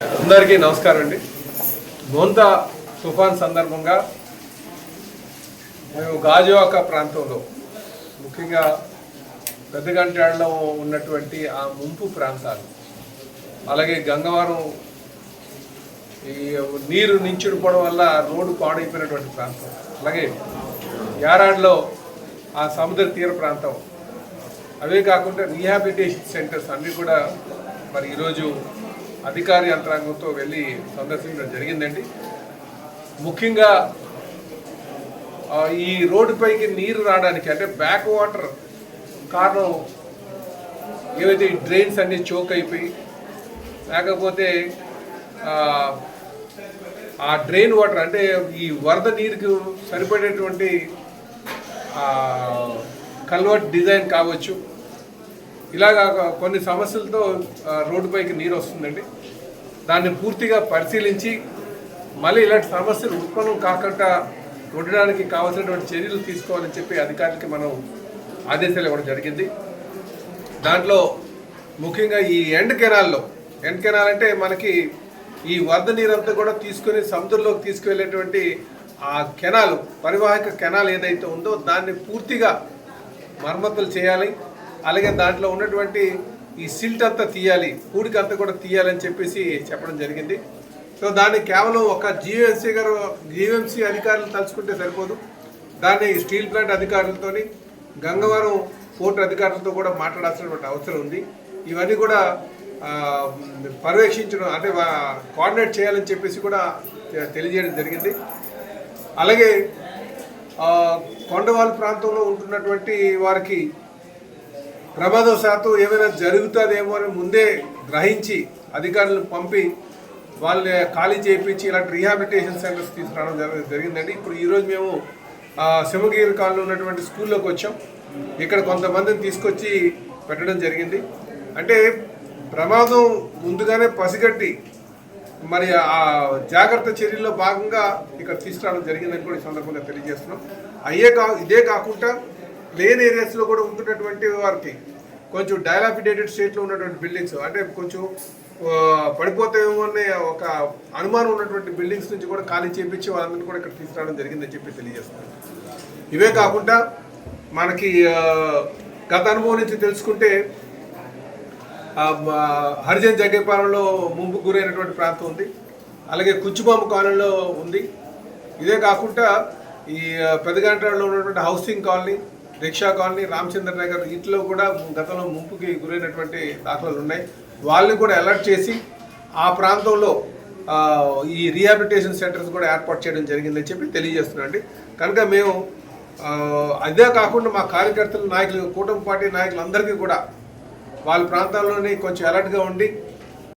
అందరికీ నమస్కారం అండి. గోంత తుఫాన్ సందర్భంగా మేము గాజువాక ప్రాంతంలో ముఖ్యంగా పెద్దగంటాడలో ఉన్నటువంటి ఆ ముంపు ప్రాంతాలు అలాగే గంగవరం ఈ నీరు నించుడిపోవడం వల్ల రోడ్డు పాడైపోయినటువంటి ప్రాంతం అలాగే యారాడ్లో ఆ సముద్ర తీర ప్రాంతం అవే కాకుండా రీహాబిలిటేషన్ సెంటర్స్ అన్నీ కూడా మరి ఈరోజు అధికార యంత్రాంగంతో వెళ్ళి సందర్శించడం జరిగిందండి. ముఖ్యంగా ఈ రోడ్డుపైకి నీరు రావడానికి అంటే బ్యాక్ వాటర్ కారణం ఏవైతే డ్రైన్స్ అన్నీ చోక్ అయిపోయి లేకపోతే ఆ, ఆ డ్రైన్ వాటర్ అంటే ఈ వరద నీరుకు సరిపడేటువంటి కల్వర్ట్ డిజైన్ కావచ్చు ఇలాగా కొన్ని సమస్యలతో రోడ్డుపైకి నీరు వస్తుందండి. దాన్ని పూర్తిగా పరిశీలించి మళ్ళీ ఇలాంటి సమస్యలు ఉత్పన్నం కాకుండా ఉండడానికి కావాల్సినటువంటి చర్యలు తీసుకోవాలని చెప్పి అధికారులకి మనం ఆదేశాలు ఇవ్వడం జరిగింది. దాంట్లో ముఖ్యంగా ఈ ఎండ్ కెనాల్లో ఎండ్ కెనాల్ అంటే మనకి ఈ వరద నీరంతా కూడా తీసుకుని సముద్రంలోకి తీసుకువెళ్ళేటువంటి ఆ కెనాల్ పరివాహక కెనాల్ ఏదైతే ఉందో దాన్ని పూర్తిగా మరమ్మతులు చేయాలి. అలాగే దాంట్లో ఉన్నటువంటి ఈ సిల్ట్ అంతా తీయాలి పూడికి అంతా కూడా తీయాలని చెప్పేసి చెప్పడం జరిగింది. సో దాన్ని కేవలం ఒక జీఎంసీ గారు జీఎంసీ అధికారులు తలుచుకుంటే సరిపోదు. దాన్ని స్టీల్ ప్లాంట్ అధికారులతోని గంగవరం పోర్ట్ అధికారులతో కూడా మాట్లాడాల్సినటువంటి అవసరం ఉంది. ఇవన్నీ కూడా పర్యవేక్షించడం అంటే కోఆర్డినేట్ చేయాలని చెప్పేసి కూడా తెలియజేయడం జరిగింది. అలాగే కొండవాళ్ళ ప్రాంతంలో ఉంటున్నటువంటి వారికి ప్రమాదవశాత్తు ఏమైనా జరుగుతుందేమో అని ముందే గ్రహించి అధికారులను పంపి వాళ్ళని ఖాళీ చేయించి ఇలాంటి రీహాబిలిటేషన్ సెంటర్స్ తీసుకురావడం జరిగిందండి. ఇప్పుడు ఈరోజు మేము శివగిరి సింహగిరి కాలంలో ఉన్నటువంటి స్కూల్లోకి వచ్చాం. ఇక్కడ కొంతమందిని తీసుకొచ్చి పెట్టడం జరిగింది. అంటే ప్రమాదం ముందుగానే పసిగట్టి మరి ఆ జాగ్రత్త చర్యల్లో భాగంగా ఇక్కడ తీసుకురావడం జరిగిందని కూడా ఈ సందర్భంగా తెలియజేస్తున్నాం. అయ్యే కా ఇదే కాకుండా లేని ఏరియాస్లో కూడా ఉంటున్నటువంటి వారికి కొంచెం డైలాపిడేటెడ్ స్టేట్లో ఉన్నటువంటి బిల్డింగ్స్ అంటే కొంచెం పడిపోతాయేమో అనే ఒక అనుమానం ఉన్నటువంటి బిల్డింగ్స్ నుంచి కూడా ఖాళీ చేపించి వాళ్ళందరినీ కూడా ఇక్కడ తీసుకురావడం జరిగిందని చెప్పి తెలియజేస్తున్నాం ఇవే కాకుండా మనకి గత అనుభవం నుంచి తెలుసుకుంటే హరిజన్ జగ్గపాలెంలో ముంపు గురైనటువంటి ప్రాంతం ఉంది. అలాగే కుచ్చుబాంబు కాలనీలో ఉంది. ఇదే కాకుండా ఈ ఆ, పెదగంటలో ఉన్నటువంటి housing colony rickshaw colony Ramachandra Nagar ఇంట్లో కూడా గతంలో ముంపుకి గురైనటువంటి దాఖలాలు ఉన్నాయి వాళ్ళని కూడా అలర్ట్ చేసి ఆ ప్రాంతంలో ఈ రీహాబిలిటేషన్ సెంటర్స్ కూడా ఏర్పాటు చేయడం జరిగిందని చెప్పి తెలియజేస్తున్నాండి కనుక మేము అదే కాకుండా మా కార్యకర్తలు నాయకులు కూటమి పార్టీ నాయకులందరికీ కూడా వాళ్ళ ప్రాంతాల్లోనే కొంచెం అలర్ట్గా ఉండి